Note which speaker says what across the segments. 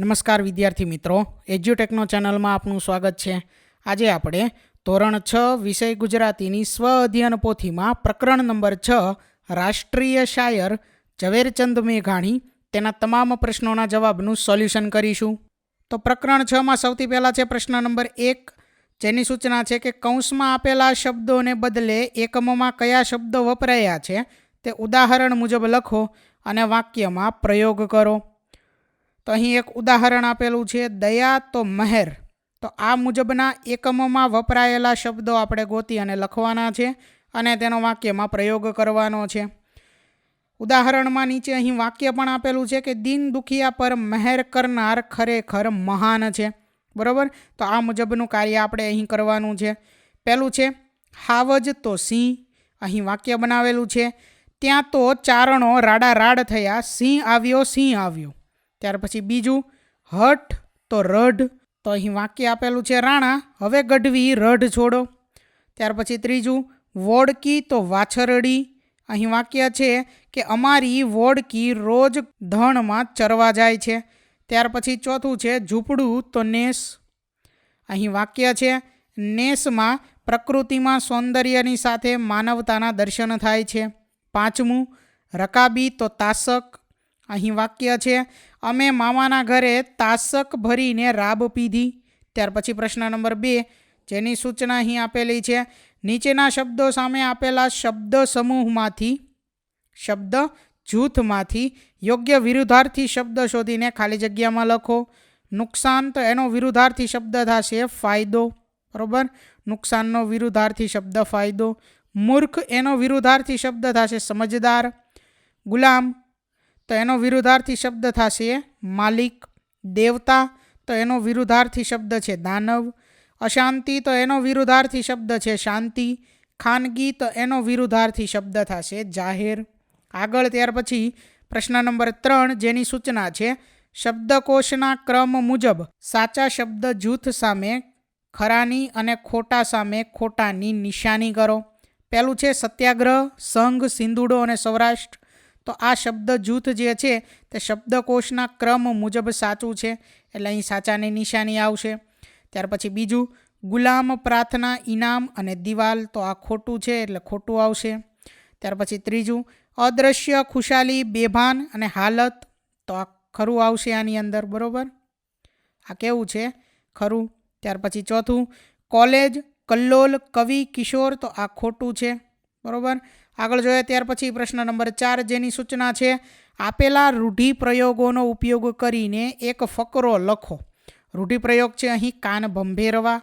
Speaker 1: નમસ્કાર વિદ્યાર્થી મિત્રો એજ્યુટેકનો ચેનલમાં આપનું સ્વાગત છે. આજે આપણે ધોરણ છ વિષય ગુજરાતીની સ્વ અધ્યયન પોથીમાં પ્રકરણ નંબર છ, રાષ્ટ્રીય શાયર ઝવેરચંદ મેઘાણી તેના તમામ પ્રશ્નોના જવાબનું સોલ્યુશન કરીશું. તો પ્રકરણ છમાં સૌથી પહેલાં છે પ્રશ્ન નંબર એક, જેની સૂચના છે કે કૌંસમાં આપેલા શબ્દોને બદલે એકમોમાં કયા શબ્દો વપરાયા છે તે ઉદાહરણ મુજબ લખો અને વાક્યમાં પ્રયોગ કરો. તો અહીં એક ઉદાહરણ આપેલું છે, દયા તો મહેર. તો આ મુજબના એકમોમાં વપરાયેલા શબ્દો આપણે ગોતી અને લખવાના છે અને તેનો વાક્યમાં પ્રયોગ કરવાનો છે. ઉદાહરણમાં નીચે અહીં વાક્ય પણ આપેલું છે કે, દિન દુખિયા પર મહેર કરનાર ખરેખર મહાન છે. બરાબર? તો આ મુજબનું કાર્ય આપણે અહીં કરવાનું છે. પહેલું છે, હાવજ તો સિંહ. અહીં વાક્ય બનાવેલું છે, ત્યાં તો ચારણો રાડા રાડ થયા, સિંહ આવ્યો સિંહ આવ્યો. ત્યાર પછી બીજું, હઠ તો રઢ, તો અહીં વાક્ય આપેલું છે રાણા, હવે ગઢવી રઢ છોડો. ત્યાર પછી ત્રીજું, વોડકી તો વાછરડી. અહીં વાક્ય છે કે અમારી વોડકી રોજ ધણમાં ચરવા જાય છે. ત્યાર પછી ચોથું છે ઝૂંપડું તો નેસ. અહીં વાક્ય છે, નેસમાં પ્રકૃતિમાં સૌંદર્યની સાથે માનવતાના દર્શન થાય છે. પાંચમું, રકાબી તો તાસક. અહીં વાક્ય છે, અમે મામાના ઘરે તાસક ભરીને રાબ પીધી. ત્યાર પછી પ્રશ્ન નંબર બે, જેની સૂચના અહીં આપેલી છે, નીચેના શબ્દો સામે આપેલા શબ્દ સમૂહમાંથી, શબ્દ જૂથમાંથી યોગ્ય વિરુદ્ધાર્થી શબ્દ શોધીને ખાલી જગ્યામાં લખો. નુકસાન તો એનો વિરુદ્ધાર્થી શબ્દ થશે ફાયદો. બરાબર? નુકસાનનો વિરુદ્ધાર્થી શબ્દ ફાયદો. મૂર્ખ એનો વિરુદ્ધાર્થી શબ્દ થશે સમજદાર. ગુલામ તો એનો વિરુદ્ધાર્થી શબ્દ થશે માલિક, દેવતા, તો એનો વિરુદ્ધાર્થી શબ્દ છે દાનવ, અશાંતિ, તો એનો વિરુદ્ધાર્થી શબ્દ છે શાંતિ, ખાનગી, તો એનો વિરુદ્ધાર્થી શબ્દ થશે જાહેર. આગળ ત્યાર પછી પ્રશ્ન નંબર ત્રણ જેની સૂચના છે, શબ્દકોશના ક્રમ મુજબ સાચા શબ્દ જૂથ સામે ખરાની અને ખોટા સામે ખોટાની નિશાની કરો. પહેલું છે સત્યાગ્રહ, સંઘ, સિંધુડો અને સૌરાષ્ટ્ર. તો આ શબ્દ જૂથ જે છે તે શબ્દકોશના ક્રમ મુજબ સાચું છે એટલે અહીં સાચાની નિશાની આવશે. ત્યાર પછી બીજું, ગુલામ પ્રાર્થના ઇનામ અને દિવાલ તો આ ખોટું છે એટલે ખોટું આવશે. ત્યાર પછી ત્રીજું અદૃશ્ય ખુશાલી, બેભાન અને હાલત તો આ ખરું આવશે આની અંદર, બરાબર? આ કેવું છે? ખરું. ત્યાર પછી ચોથું, કોલેજ, કલ્લોલ, કવિ, કિશોર તો આ ખોટું છે, બરાબર? આગળ જોઈએ ત્યાર પછી પ્રશ્ન નંબર ચાર જેની સૂચના છે, આપેલા રૂઢિપ્રયોગોનો ઉપયોગ કરીને એક ફકરો લખો. રૂઢિપ્રયોગ છે અહીં કાન ભંભેરવા,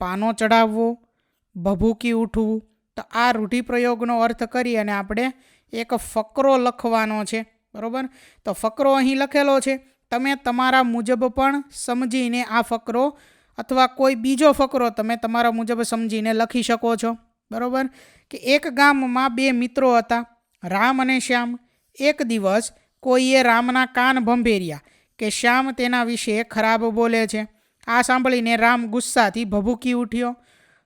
Speaker 1: પાનો ચડાવવો ભભૂકી ઉઠવું. તો આ રૂઢિપ્રયોગનો અર્થ કરી અને આપણે એક ફકરો લખવાનો છે. બરાબર? તો ફકરો અહીં લખેલો છે. તમે તમારા મુજબ પણ સમજીને આ ફકરો અથવા કોઈ બીજો ફકરો તમે તમારા મુજબ સમજીને લખી શકો છો. બરાબર? કે એક ગામમાં બે મિત્રો હતા, રામ અને શ્યામ. એક દિવસ કોઈએ રામના કાન ભંભેર્યા કે શ્યામ તેના વિશે ખરાબ બોલે છે. આ સાંભળીને રામ ગુસ્સાથી ભભૂકી ઉઠ્યો.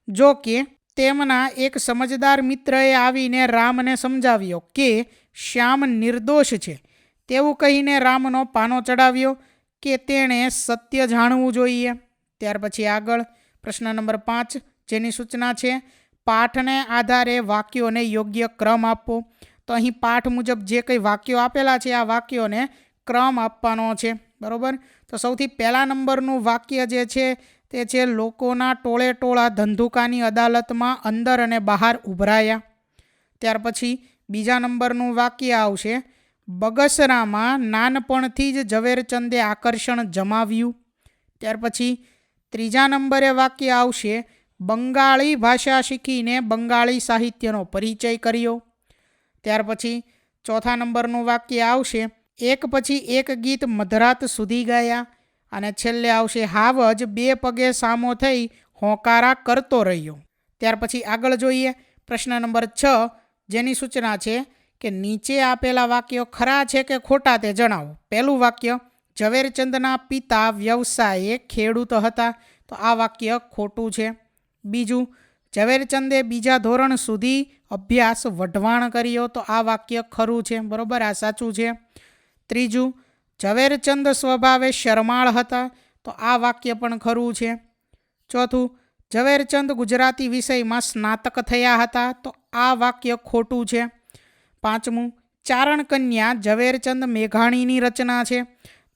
Speaker 1: જો કે તેમના એક સમજદાર મિત્રએ આવીને રામને સમજાવ્યો કે શ્યામ નિર્દોષ છે. તેવું કહીને રામનો પાનો ચડાવ્યો કે તેણે સત્ય જાણવું જોઈએ. ત્યાર પછી આગળ પ્રશ્ન નંબર પાંચ જેની સૂચના છે પાઠને આધારે વાક્યોને યોગ્ય ક્રમ આપવો. તો અહીં પાઠ મુજબ જે કંઈ વાક્યો આપેલા છે, આ વાક્યોને ક્રમ આપવાનો છે. બરાબર? તો સૌથી પહેલા નંબરનું વાક્ય જે છે, તે છે, લોકોના ટોળે ટોળા ધંધુકાની અદાલતમાં અંદર અને બહાર ઉભરાયા. ત્યાર પછી બીજા નંબરનું વાક્ય આવશે, બગસરામાં નાનપણથી જ ઝવેરચંદે આકર્ષણ જમાવ્યું. ત્યાર પછી ત્રીજા નંબરે વાક્ય આવશે બંગાળી ભાષા શીખીને બંગાળી સાહિત્યનો પરિચય કર્યો. ત્યાર પછી ચોથા નંબરનું વાક્ય આવશે, એક પછી એક ગીત મધરાત સુધી ગાયા અને છેલ્લે આવશે હાવ જ બે પગે સામો થઈ હોંકારા કરતો રહ્યો. ત્યાર પછી આગળ જોઈએ, પ્રશ્ન નંબર છ, જેની સૂચના છે કે નીચે આપેલા વાક્યો ખરા છે કે ખોટા તે જણાવો. પહેલું વાક્ય ઝવેરચંદના પિતા વ્યવસાયે ખેડૂત હતા. તો આ વાક્ય ખોટું છે. બીજું, ઝવેરચંદે બીજા ધોરણ સુધી અભ્યાસ વઢવાણ કર્યો તો આ વાક્ય ખરું છે, બરાબર? આ સાચું છે. ત્રીજું, ઝવેરચંદ સ્વભાવે શરમાળ હતા તો આ વાક્ય પણ ખરું છે. ચોથું, ઝવેરચંદ ગુજરાતી વિષયમાં સ્નાતક થયા હતા તો આ વાક્ય ખોટું છે. પાંચમું ચારણ કન્યા ઝવેરચંદ મેઘાણીની રચના છે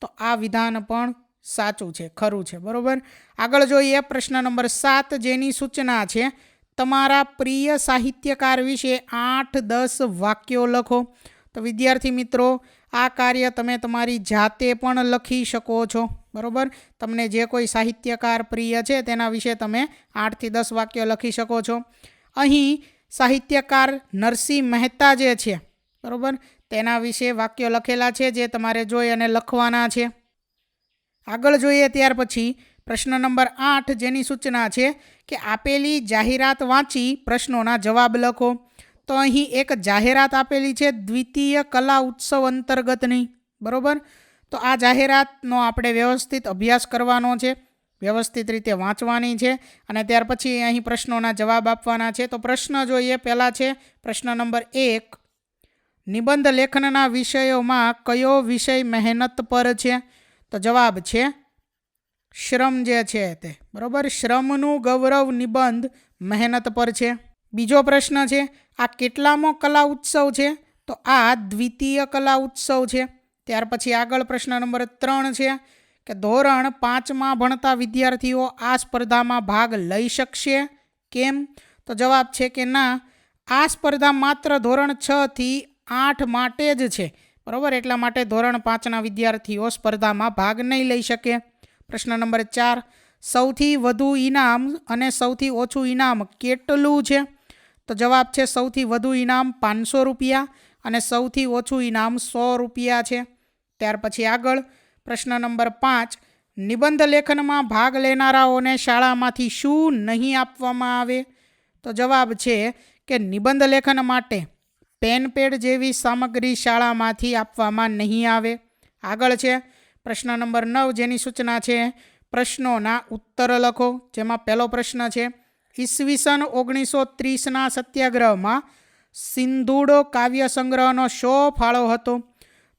Speaker 1: તો આ વિધાન પણ સાચું છે, ખરું છે, બરાબર? આગળ જોઈએ પ્રશ્ન નંબર સાત, જેની સૂચના છે, તમારા પ્રિય સાહિત્યકાર વિશે આઠ દસ વાક્યો લખો. તો વિદ્યાર્થી મિત્રો, આ કાર્ય તમે તમારી જાતે પણ લખી શકો છો, બરાબર? તમને જે કોઈ સાહિત્યકાર પ્રિય છે, તેના વિશે તમે આઠથી દસ વાક્યો લખી શકો છો. અહીં સાહિત્યકાર નરસિંહ મહેતા જે છે, બરાબર? તેના વિશે વાક્યો લખેલા છે, જે તમારે જોઈ અને લખવાના છે. આગળ જોઈએ ત્યાર પછી પ્રશ્ન નંબર આઠ જેની સૂચના છે કે આપેલી જાહેરાત વાંચી પ્રશ્નોના જવાબ લખો. તો અહીં એક જાહેરાત આપેલી છે દ્વિતીય કલા ઉત્સવ અંતર્ગતની. બરાબર? તો આ જાહેરાતનો આપણે વ્યવસ્થિત અભ્યાસ કરવાનો છે, વ્યવસ્થિત રીતે વાંચવાની છે અને ત્યાર પછી અહીં પ્રશ્નોના જવાબ આપવાના છે. તો પ્રશ્ન જોઈએ, પહેલાં છે પ્રશ્ન નંબર એક. નિબંધ લેખનના વિષયોમાં કયો વિષય મહેનત પર છે? તો જવાબ છે શ્રમ જે છે તે. બરાબર? શ્રમનું ગૌરવ નિબંધ મહેનત પર છે. બીજો પ્રશ્ન છે, આ કેટલામો કલા ઉત્સવ છે? તો આ દ્વિતીય કલા ઉત્સવ છે. ત્યાર પછી આગળ પ્રશ્ન નંબર ત્રણ છે કે ધોરણ પાંચમાં ભણતા વિદ્યાર્થીઓ આ સ્પર્ધામાં ભાગ લઈ શકશે? કેમ? તો જવાબ છે કે ના, આ સ્પર્ધા માત્ર ધોરણ છ થી આઠ માટે જ છે. બરાબર? એટલા માટે ધોરણ પાંચના વિદ્યાર્થીઓ સ્પર્ધામાં ભાગ નહીં લઈ શકે. પ્રશ્ન નંબર ચાર, સૌથી વધુ ઇનામ અને સૌથી ઓછું ઇનામ કેટલું છે? તો જવાબ છે સૌથી વધુ ઇનામ પાંચસો રૂપિયા અને સૌથી ઓછું ઇનામ સો રૂપિયા છે. ત્યાર પછી આગળ. પ્રશ્ન નંબર પાંચ, નિબંધ લેખનમાં ભાગ લેનારાઓને શાળામાંથી શું નહીં આપવામાં આવે? તો જવાબ છે કે નિબંધ લેખન માટે પેન પેડ જેવી સામગ્રી શાળામાંથી આપવામાં નહીં આવે. આગળ છે, પ્રશ્ન નંબર નવ જેની સૂચના છે, પ્રશ્નોના ઉત્તર લખો. જેમાં પહેલો પ્રશ્ન છે, ઈસવીસન ઓગણીસો ત્રીસના સત્યાગ્રહમાં સિંધુડો કાવ્ય સંગ્રહનો શો ફાળો હતો.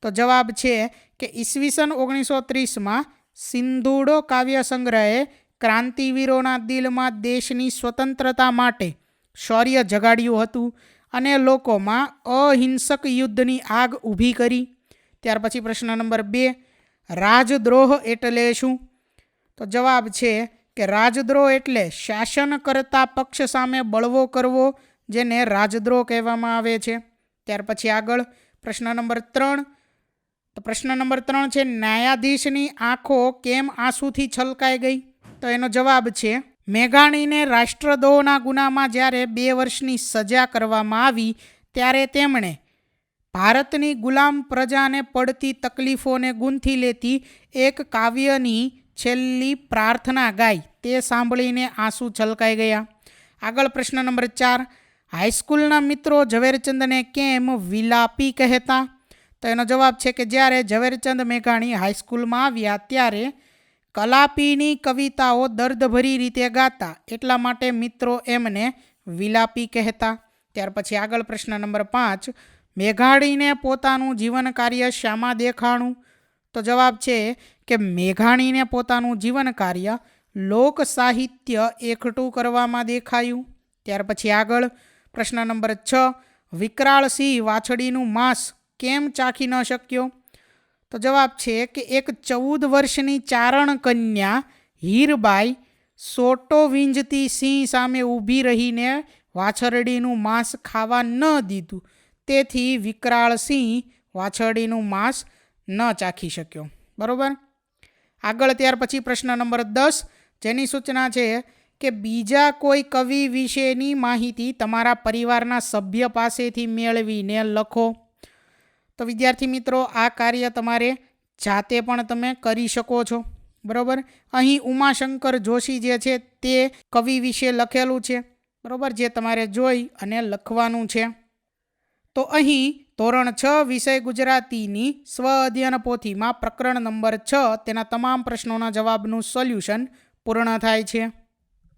Speaker 1: તો જવાબ છે કે ઈસવીસન ઓગણીસો ત્રીસમાં સિંધુડો કાવ્ય સંગ્રહે ક્રાંતિવીરોના દિલમાં દેશની સ્વતંત્રતા માટે શૌર્ય જગાડ્યું હતું. અને લોકોમાં અહિંસક યુદ્ધની આગ ઊભી કરી. ત્યાર પછી પ્રશ્ન નંબર બે, રાજદ્રોહ એટલે શું? તો જવાબ છે કે રાજદ્રોહ એટલે શાસન કરતા પક્ષ સામે બળવો કરવો, જેને રાજદ્રોહ કહેવામાં આવે છે. ત્યાર પછી આગળ પ્રશ્ન નંબર ત્રણ, તો પ્રશ્ન નંબર ત્રણ છે, ન્યાયાધીશની આંખો કેમ આંસુથી છલકાઈ ગઈ? તો એનો જવાબ છે મેઘાણીને રાષ્ટ્રદ્રોહના ગુનામાં જ્યારે બે વર્ષની સજા કરવામાં આવી, ત્યારે તેમણે ભારતની ગુલામ પ્રજાને પડતી તકલીફોને ગૂંથી લેતી એક કાવ્યની છેલ્લી પ્રાર્થના ગાઈ. તે સાંભળીને આંસુ છલકાઈ ગયા. આગળ પ્રશ્ન નંબર ચાર. હાઈસ્કૂલના મિત્રો ઝવેરચંદને કેમ વિલાપી કહેતા? તો એનો જવાબ છે કે જ્યારે ઝવેરચંદ મેઘાણી હાઈસ્કૂલમાં આવ્યા, ત્યારે કલાપીની કવિતાઓ દર્દભરી રીતે ગાતા, એટલા માટે મિત્રો એમને વિલાપી કહેતા. ત્યાર પછી આગળ પ્રશ્ન નંબર પાંચ, મેઘાણીને પોતાનું જીવન કાર્ય શામાં દેખાણું? તો જવાબ છે કે મેઘાણીને પોતાનું જીવન કાર્ય લોક સાહિત્ય એકઠું કરવામાં દેખાયું. ત્યાર પછી આગળ પ્રશ્ન નંબર છ વિકરાળસિંહ વાછડીનું માંસ કેમ ચાખી ન શક્યો? તો જવાબ છે કે એક ચૌદ વર્ષની ચારણ કન્યા હીરબાઈ સોટો વીંજતી સિંહ સામે ઊભી રહીને વાછરડીનું માંસ ખાવા ન દીધું. તેથી વિકરાળ સિંહ વાછરડીનું માંસ ન ચાખી શક્યો. બરાબર? આગળ ત્યાર પછી પ્રશ્ન નંબર દસ, જેની સૂચના છે કે બીજા કોઈ કવિ વિશેની માહિતી તમારા પરિવારના સભ્ય પાસેથી મેળવીને લખો. તો વિદ્યાર્થી મિત્રો, આ કાર્ય તમારે જાતે પણ તમે કરી શકો છો. બરાબર? અહીં ઉમાશંકર જોશી જે છે તે કવિ વિશે લખેલું છે. બરાબર? જે તમારે જોઈ અને લખવાનું છે. તો અહીં ધોરણ છ વિષય ગુજરાતીની સ્વ અધ્યયન પોથીમાં પ્રકરણ નંબર છ તેના તમામ પ્રશ્નોના જવાબનું સોલ્યુશન પૂર્ણ થાય છે.